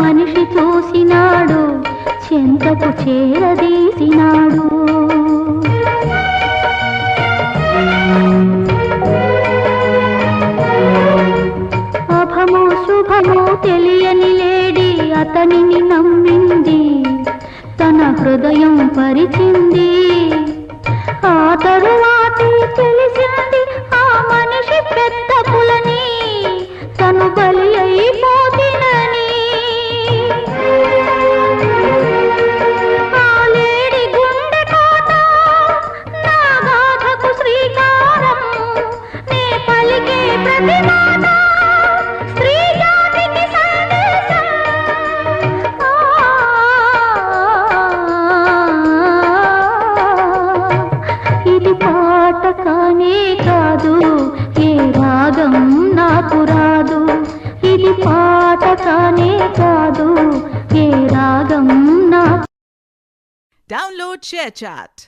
మనిషి చూసినాడు చెంతకు చేరదీసినాడు అభమో శుభమో తెలియని లేడి అతనిని నమ్మింది తన హృదయం పరిచింది. ఆ తరువాత తెలిసింది ఆ మనిషి పెద్ద పులని తను బలి అయిపో కానే కాదు ఏ రాగం నాకు రాదు. ఇది పాట కానే కాదు ఏ రాగం నా డౌన్లోడ్ Download చాట్